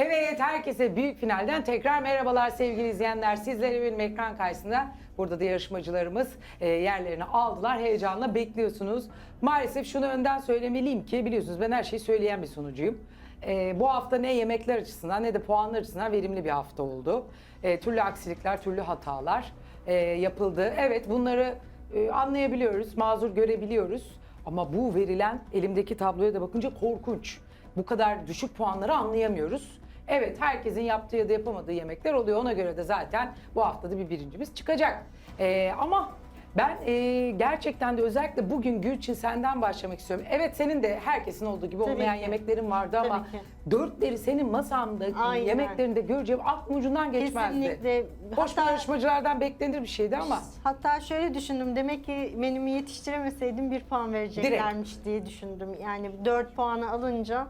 Evet, herkese büyük finalden tekrar merhabalar sevgili izleyenler. Sizleri benim ekran karşısında burada da yarışmacılarımız e, yerlerini aldılar. Heyecanla bekliyorsunuz. Maalesef şunu önden söylemeliyim ki biliyorsunuz ben her şeyi söyleyen bir sunucuyum. E, bu hafta ne yemekler açısından ne de puanlar açısından verimli bir hafta oldu. E, türlü aksilikler, türlü hatalar e, yapıldı. Evet bunları e, anlayabiliyoruz, mazur görebiliyoruz. Ama bu verilen elimdeki tabloya da bakınca korkunç. Bu kadar düşük puanları anlayamıyoruz. Evet herkesin yaptığı ya da yapamadığı yemekler oluyor. Ona göre de zaten bu haftada bir birincimiz çıkacak. Ee, ama ben e, gerçekten de özellikle bugün Gülçin senden başlamak istiyorum. Evet senin de herkesin olduğu gibi Tabii olmayan ki. yemeklerin vardı ama Tabii ki. dörtleri senin masanda Aynen. yemeklerinde göreceğim aklım ucundan geçmezdi. Kesinlikle. Hoş bir Hatta- yarışmacılardan beklenir bir şeydi ama Hatta şöyle düşündüm. Demek ki menümü yetiştiremeseydim bir puan vereceklermiş diye düşündüm. Yani 4 puanı alınca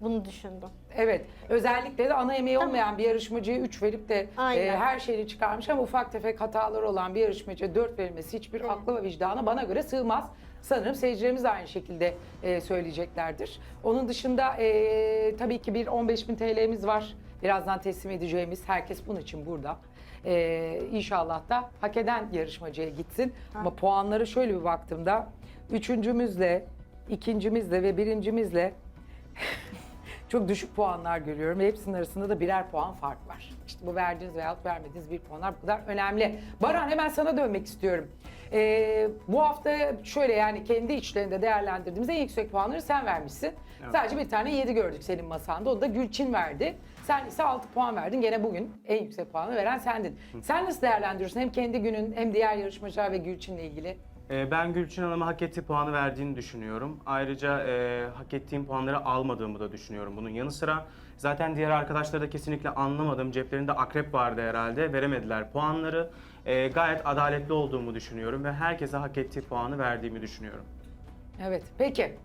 bunu düşündüm. Evet. Özellikle de ana yemeği olmayan bir yarışmacıya 3 verip de Aynen. e, her şeyini çıkarmış ama ufak tefek hataları olan bir yarışmacıya 4 verilmesi hiçbir Evet. aklı ve vicdana bana göre sığmaz. Sanırım seyircilerimiz de aynı şekilde e, söyleyeceklerdir. Onun dışında e, tabii ki bir 15.000 TL'miz var. Birazdan teslim edeceğimiz. Herkes bunun için burada. E, inşallah da hak eden yarışmacıya gitsin. Ama puanları şöyle bir baktığımda üçüncümüzle, ikincimizle ve birincimizle çok düşük puanlar görüyorum ve hepsinin arasında da birer puan fark var. İşte bu verdiğiniz veyahut vermediğiniz bir puanlar bu kadar önemli. Baran hemen sana dönmek istiyorum. Ee, bu hafta şöyle yani kendi içlerinde değerlendirdiğimizde en yüksek puanları sen vermişsin. Sadece bir tane 7 gördük senin masanda. O da Gülçin verdi. Sen ise 6 puan verdin. Gene bugün en yüksek puanı veren sendin. Sen nasıl değerlendiriyorsun hem kendi günün hem diğer yarışmacılar ve Gülçin'le ilgili? Ee, Ben Gülçin Hanım'a hak ettiği puanı verdiğini düşünüyorum. Ayrıca e, hak ettiğim puanları almadığımı da düşünüyorum bunun yanı sıra. Zaten diğer arkadaşları da kesinlikle anlamadım. Ceplerinde akrep vardı herhalde. Veremediler puanları. Ee, gayet adaletli olduğumu düşünüyorum ve herkese hak ettiği puanı verdiğimi düşünüyorum. Evet. Peki.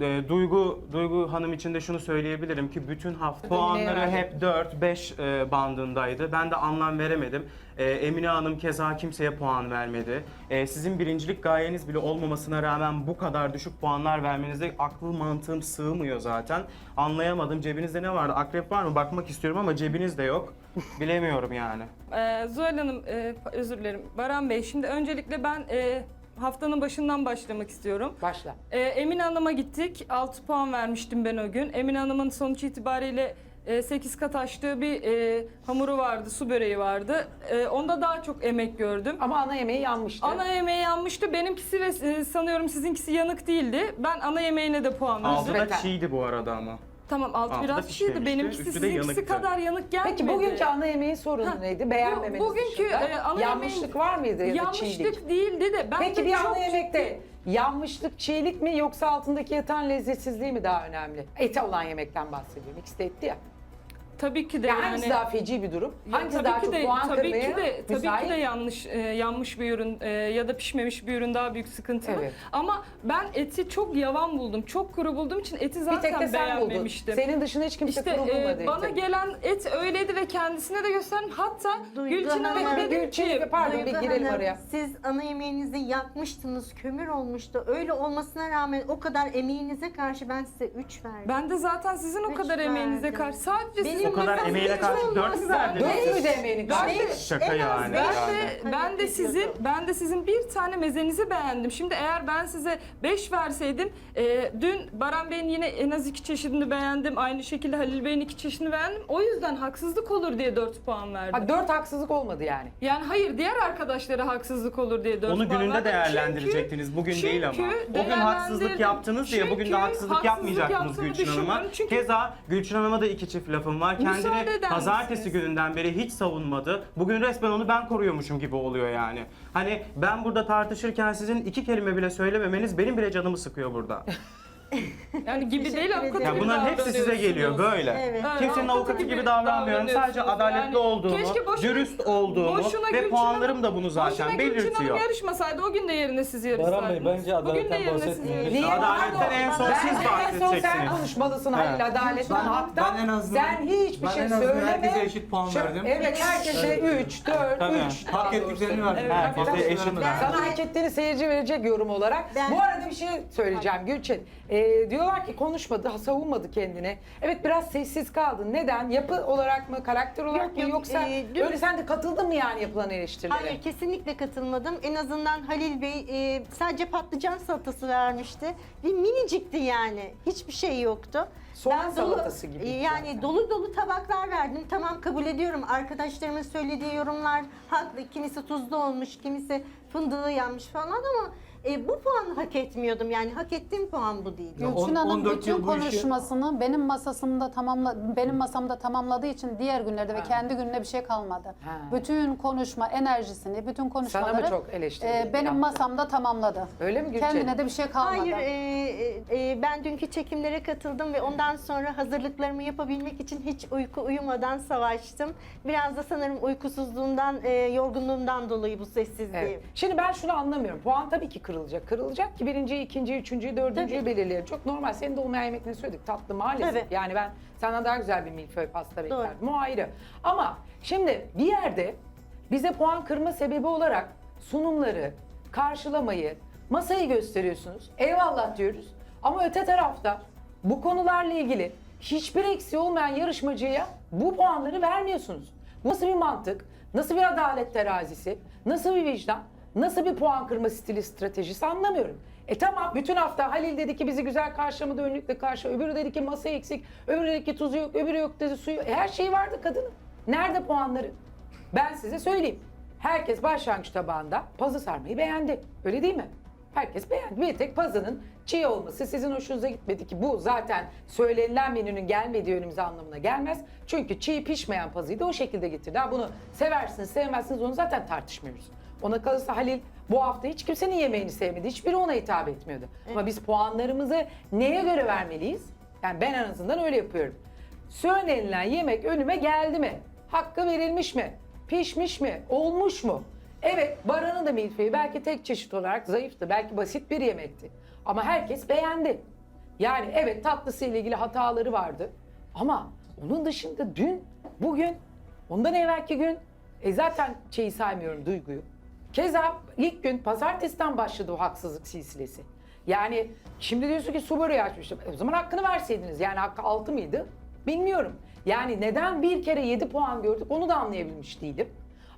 Ee, Duygu Duygu Hanım için de şunu söyleyebilirim ki bütün hafta puanları hep 4-5 e, bandındaydı. Ben de anlam veremedim. Ee, Emine Hanım keza kimseye puan vermedi. Ee, sizin birincilik gayeniz bile olmamasına rağmen bu kadar düşük puanlar vermenize akıl mantığım sığmıyor zaten. Anlayamadım. Cebinizde ne vardı? Akrep var mı? Bakmak istiyorum ama cebinizde yok. Bilemiyorum yani. Ee, Zuhal Hanım, e, özür dilerim. Baran Bey, şimdi öncelikle ben e, haftanın başından başlamak istiyorum. Başla. E, Emine Hanım'a gittik. 6 puan vermiştim ben o gün. Emine Hanım'ın sonuç itibariyle 8 kat açtığı bir e, hamuru vardı, su böreği vardı. E, onda daha çok emek gördüm. Ama ana yemeği yanmıştı. Ana yemeği yanmıştı. Benimkisi ve e, sanıyorum sizinkisi yanık değildi. Ben ana yemeğine de puan verdim. Altı da çiğdi bu arada ama. Tamam alt Altı da biraz pişmemişti, Benimkisi üstü de sizinkisi yanıktı. kadar yanık gelmedi. Peki bugünkü ana yemeğin sorunu neydi? Beğenmemeniz bu- bugünkü, dışında. e, ana Yanmışlık yemeğin- var mıydı ya da Yanlışlık çiğlik? değildi de ben Peki de bir çok ana yemekte yanmışlık çiğlik mi yoksa altındaki yatan lezzetsizliği mi daha önemli? Eti olan yemekten bahsediyorum. İkisi de etti ya. Tabii ki de Yani yani. hangisi daha feci bir durum? Ya Hangisi tabii daha ki çok de, puan tabii kırmaya ki de, tabii müsait? ki de yanlış e, yanmış bir ürün e, ya da pişmemiş bir ürün daha büyük sıkıntılı. Evet. Ama ben eti çok yavan buldum. Çok kuru bulduğum için eti Bir zaten tek de sen buldun. beğenmemiştim. Senin dışında hiç kimse İşte kuru e, bulmadı bana eti. gelen et öyleydi ve kendisine de gösterdim. Hatta Duygu Gülçin Hanım- bir dedim Gülçin, ki pardon bir Duygu girelim Hanım, araya. Siz ana yemeğinizi yakmıştınız, kömür olmuştu. Öyle olmasına rağmen o kadar emeğinize karşı ben size 3 verdim. ben de zaten sizin o Üç kadar emeğinize verdim. karşı sadece Benim sizin O kadar emeğine karşı olmaz 4 mü verdiniz? Dört müydü emeğini karşı? Beş, Şaka yani. Ben de, ben de sizin ben de sizin bir tane mezenizi beğendim. Şimdi eğer ben size 5 verseydim, e, dün Baran Bey'in yine en az iki çeşidini beğendim. Aynı şekilde Halil Bey'in iki çeşidini beğendim. O yüzden haksızlık olur diye 4 puan verdim. Ha, dört haksızlık olmadı yani. Yani hayır diğer arkadaşlara haksızlık olur diye 4 Onu puan gününde verdim. değerlendirecektiniz. Bugün çünkü değil ama. O gün haksızlık değerlendirdim. yaptınız diye bugün de Çünkü haksızlık haksızlık yapmayacaktınız yaptığımı Gülçin Hanım'a. Çünkü- Keza Gülçin Hanım'a da iki çift lafım var. Kendini eder pazartesi misiniz? gününden beri hiç savunmadı. Bugün resmen onu ben koruyormuşum gibi oluyor yani. Hani ben burada tartışırken sizin iki kelime bile söylememeniz benim bile canımı sıkıyor burada. Yani gibi Teşekkür değil avukat ederim. Ya gibi bunların hepsi size geliyor böyle. Evet. Kimsenin avukatı avukatı gibi gibi davranmıyorum. Sadece davranıyorsunuz. adaletli Yani olduğumu, keşke boşuna- dürüst olduğumu Boşuna ve Gülçin puanlarım da bunu zaten Boşuna Gülçin Hanım belirtiyor. yarışmasaydı o gün de yerine siz yarışsaydınız. Baran Bey, bence Bugün de adaletten yerine siz yarışsaydınız. Niye? Adaletten en son siz En son sen bahsedeceksiniz. konuşmalısın Halil adaletten. Ben- Hatta ben en azından- sen hiçbir ben şey en azından söyleme. herkese eşit puan Şu- verdim. Evet herkese 3, 4, Tabii. 3. Hak ettiklerini verdim. Herkese eşit. Sana hak ettiğini seyirci verecek yorum olarak. Ben- Bu arada bir şey söyleyeceğim Gülçin. Ee, diyorlar ki konuşmadı, ha, savunmadı kendini. Evet biraz sessiz kaldın. Neden? Yapı olarak mı, karakter olarak Yok, mı yok, yoksa ee, dün- öyle sen de katıldın mı yani yapılan eleştirilere? Hayır kesinlikle katılmadım. En azından Halil Bey e, sadece patlıcan salatası vermişti. Bir minicikti yani. Hiçbir şey yoktu. Soğan salatası gibi e, Yani zaten. dolu dolu tabaklar verdim. Tamam kabul ediyorum. Arkadaşlarımın söylediği yorumlar haklı. Kimisi tuzlu olmuş, kimisi fındığı yanmış falan ama e, bu puanı hak etmiyordum. Yani hak ettiğim puan bu değil. Ya Gülçin Hanım 14 bütün yıl bu işi- konuşmasını benim masasımda tamamla benim masamda tamamladığı için diğer günlerde ve kendi gününe bir şey kalmadı. Ha. Bütün konuşma enerjisini, bütün konuşmaları çok eleştiri e, benim yaptı? masamda tamamladı. Öyle mi Gülçin? Kendine de bir şey kalmadı. Hayır, e, e, ben dünkü çekimlere katıldım ve ondan sonra hazırlıklarımı yapabilmek için hiç uyku uyumadan savaştım. Biraz da sanırım uykusuzluğumdan, e, yorgunluğumdan dolayı bu sessizliğim. Evet. Şimdi ben şunu anlamıyorum. Puan tabii ki kırılacak. Kırılacak ki birinciyi, ikinciyi, üçüncüyü, dördüncüyü Tabii. belirleyelim. Çok normal. Senin de olmayan yemeklerini söyledik. Tatlı maalesef. Tabii. Yani ben senden daha güzel bir milföy pasta beklerdim. O ayrı. Ama şimdi bir yerde bize puan kırma sebebi olarak sunumları, karşılamayı, masayı gösteriyorsunuz. Eyvallah diyoruz. Ama öte tarafta bu konularla ilgili hiçbir eksiği olmayan yarışmacıya bu puanları vermiyorsunuz. Bu nasıl bir mantık? Nasıl bir adalet terazisi? Nasıl bir vicdan? Nasıl bir puan kırma stili stratejisi anlamıyorum. E tamam bütün hafta Halil dedi ki bizi güzel karşılamadı önlükle karşı. Öbürü dedi ki masa eksik. Öbürü dedi ki tuzu yok. Öbürü yok dedi suyu. E her şey vardı kadının. Nerede puanları? Ben size söyleyeyim. Herkes başlangıç tabağında pazı sarmayı beğendi. Öyle değil mi? Herkes beğendi. Bir tek pazının çiğ olması sizin hoşunuza gitmedi ki bu zaten söylenilen menünün gelmediği önümüze anlamına gelmez. Çünkü çiğ pişmeyen pazıyı da o şekilde getirdi. Ha bunu seversiniz sevmezsiniz onu zaten tartışmıyoruz. Ona kalırsa Halil bu hafta hiç kimsenin yemeğini sevmedi. Hiçbiri ona hitap etmiyordu. Ama biz puanlarımızı neye göre vermeliyiz? Yani ben en azından öyle yapıyorum. Söylenilen yemek önüme geldi mi? Hakkı verilmiş mi? Pişmiş mi? Olmuş mu? Evet, Baran'ın da milföyü belki tek çeşit olarak zayıftı. Belki basit bir yemekti. Ama herkes beğendi. Yani evet tatlısı ile ilgili hataları vardı. Ama onun dışında dün, bugün, ondan evvelki gün e zaten şeyi saymıyorum duyguyu. Keza ilk gün pazartesiden başladı o haksızlık silsilesi. Yani şimdi diyorsun ki su böreği açmıştım. E o zaman hakkını verseydiniz. Yani hakkı 6 mıydı? Bilmiyorum. Yani neden bir kere 7 puan gördük onu da anlayabilmiş değilim.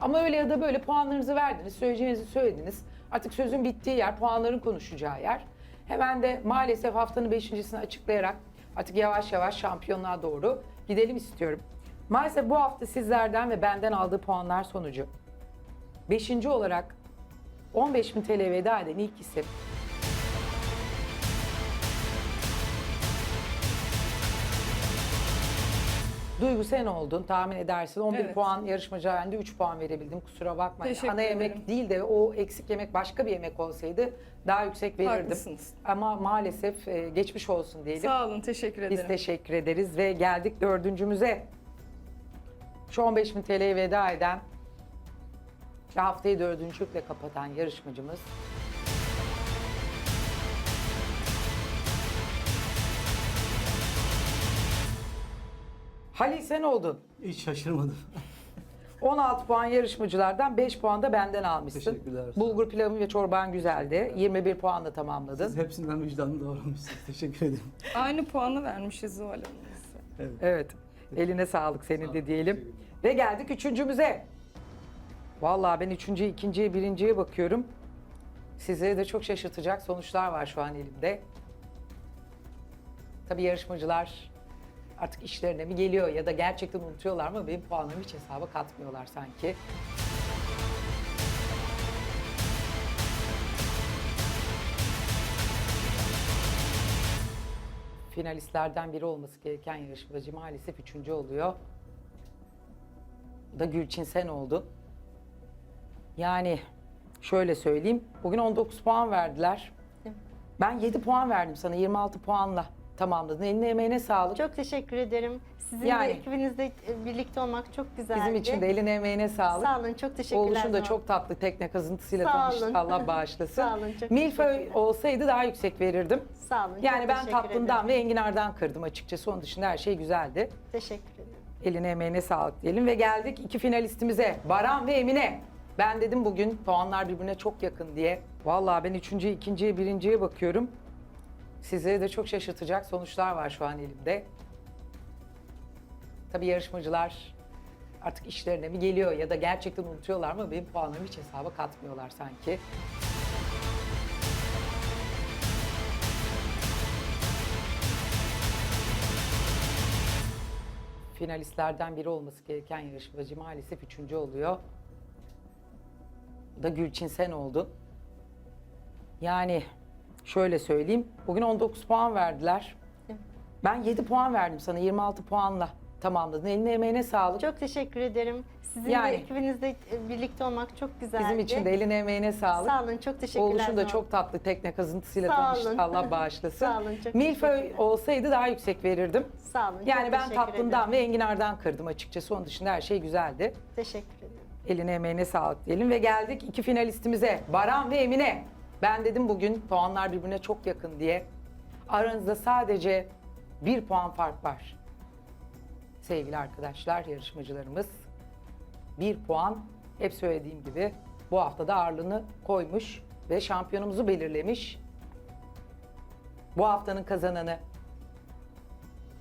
Ama öyle ya da böyle puanlarınızı verdiniz, söyleyeceğinizi söylediniz. Artık sözün bittiği yer, puanların konuşacağı yer. Hemen de maalesef haftanın beşincisini açıklayarak artık yavaş yavaş şampiyonluğa doğru gidelim istiyorum. Maalesef bu hafta sizlerden ve benden aldığı puanlar sonucu Beşinci olarak 15.000 TL veda eden ilk isim Duygu sen oldun tahmin edersin. 11 Evet. puan yarışmacı halinde 3 puan verebildim. Kusura bakma. Teşekkür Ana yemek ederim. değil de o eksik yemek başka bir yemek olsaydı daha yüksek verirdim. Haklısınız. Ama maalesef e, geçmiş olsun diyelim. Sağ olun, teşekkür ederim. Biz teşekkür ederiz ve geldik dördüncümüze. Şu 15.000 TL'ye veda eden ve haftayı dördüncülükle kapatan yarışmacımız Halil sen oldun. Hiç şaşırmadım. 16 puan yarışmacılardan 5 puan da benden almışsın. Teşekkürler. Bulgur pilavın ve çorban güzeldi. 21 puanla tamamladın. Siz hepsinden vicdanlı davranmışsınız. Teşekkür ederim. Aynı puanı vermişiz Zuhal Hanım size. Evet. Eline sağlık senin de diyelim. Ve geldik üçüncümüze. Vallahi ben üçüncü, ikinciye, birinciye bakıyorum. Sizleri de çok şaşırtacak sonuçlar var şu an elimde. Tabii yarışmacılar artık işlerine mi geliyor ya da gerçekten unutuyorlar mı benim puanlarımı hiç hesaba katmıyorlar sanki. finalistlerden biri olması gereken yarışmacı maalesef üçüncü oluyor. Bu da Gülçin sen oldun. Yani şöyle söyleyeyim. Bugün 19 puan verdiler. Ben 7 puan verdim sana 26 puanla tamamladın. Eline emeğine sağlık. Çok teşekkür ederim. Sizin Yani. de ekibinizle e, birlikte olmak çok güzeldi. Bizim için de eline emeğine sağlık. Sağ olun, çok teşekkürler. Oğluşun da çok tatlı tekne kazıntısıyla Sağ tanıştık. olun. Allah bağışlasın. Sağ olun, çok Milföy teşekkürler. olsaydı daha yüksek verirdim. Sağ olun. Yani ben teşekkür tatlımdan ederim. ve enginardan kırdım açıkçası. Onun dışında her şey güzeldi. Teşekkür ederim. Eline emeğine sağlık diyelim ve geldik iki finalistimize. Baran ve Emine. Ben dedim bugün puanlar birbirine çok yakın diye. Vallahi ben üçüncü, ikinciye, birinciye bakıyorum. Sizleri de çok şaşırtacak sonuçlar var şu an elimde. Tabii yarışmacılar artık işlerine mi geliyor ya da gerçekten unutuyorlar mı benim puanlarımı hiç hesaba katmıyorlar sanki. Finalistlerden biri olması gereken yarışmacı maalesef üçüncü oluyor. Da Gülçin sen oldun. Yani şöyle söyleyeyim. Bugün 19 puan verdiler. Ben 7 puan verdim sana 26 puanla tamamladın. Eline emeğine sağlık. Çok teşekkür ederim. Sizin Yani. de ekibinizle birlikte olmak çok güzeldi. Bizim için de eline emeğine sağlık. Sağ olun, çok teşekkürler. Oğluşun da Zuhal. çok tatlı tekne kazıntısıyla Sağ tanıştı. olun. Allah bağışlasın. Sağ olun, çok Milföy teşekkürler. olsaydı daha yüksek verirdim. Sağ olun. Yani çok ben teşekkür tatlından ederim. ve enginardan kırdım açıkçası. Onun dışında her şey güzeldi. Teşekkür. Eline emeğine sağlık diyelim ve geldik iki finalistimize. Baran ve Emine. Ben dedim bugün puanlar birbirine çok yakın diye. Aranızda sadece bir puan fark var. Sevgili arkadaşlar, yarışmacılarımız. Bir puan, hep söylediğim gibi bu haftada ağırlığını koymuş ve şampiyonumuzu belirlemiş. Bu haftanın kazananı.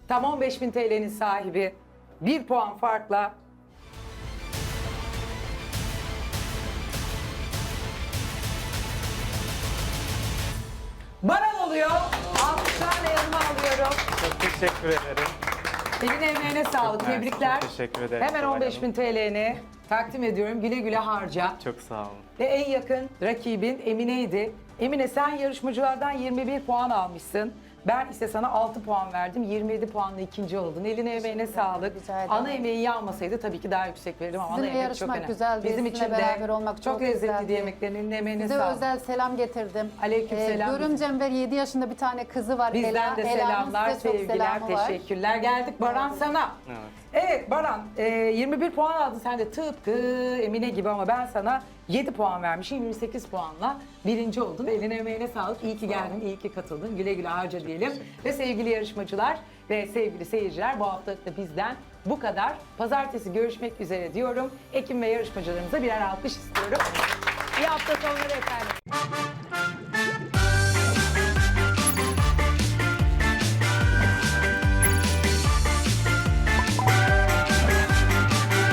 Tam 15.000 TL'nin sahibi. Bir puan farkla Baran oluyor. Alkışlarla yanıma alıyorum. Çok teşekkür ederim. Eline emeğine sağlık. Mersi, Tebrikler. çok teşekkür ederim Hemen Zuhal 15 bin TL'ni takdim ediyorum. Güle güle harca. Çok sağ olun. Ve en yakın rakibin Emine'ydi. Emine sen yarışmacılardan 21 puan almışsın. Ben ise sana 6 puan verdim. 27 puanla ikinci oldun. Eline emeğine sağlık. Rica ederim. Ana emeği yanmasaydı tabii ki daha yüksek verirdim ama ana Sizinle emek çok yarışmak önemli. güzeldi, Bizim sizinle için de beraber olmak çok, çok lezzetli güzeldi. yemeklerin eline emeğine Size sağlık. özel selam getirdim. Aleykümselam. Ee, görümcem ve 7 yaşında bir tane kızı var. Bizden Ela. de Ela'nın selamlar, size çok sevgiler, selamı var. teşekkürler. Geldik Baran sana. Evet. Evet Baran, e, 21 puan aldın sen de tıpkı Emine gibi ama ben sana 7 puan vermişim. 28 puanla birinci oldun. Eline emeğine sağlık. İyi ki geldin, iyi ki katıldın. Güle güle harca diyelim. Ve sevgili yarışmacılar ve sevgili seyirciler bu haftalık da bizden bu kadar. Pazartesi görüşmek üzere diyorum. Ekim ve yarışmacılarımıza birer alkış istiyorum. İyi hafta sonları efendim.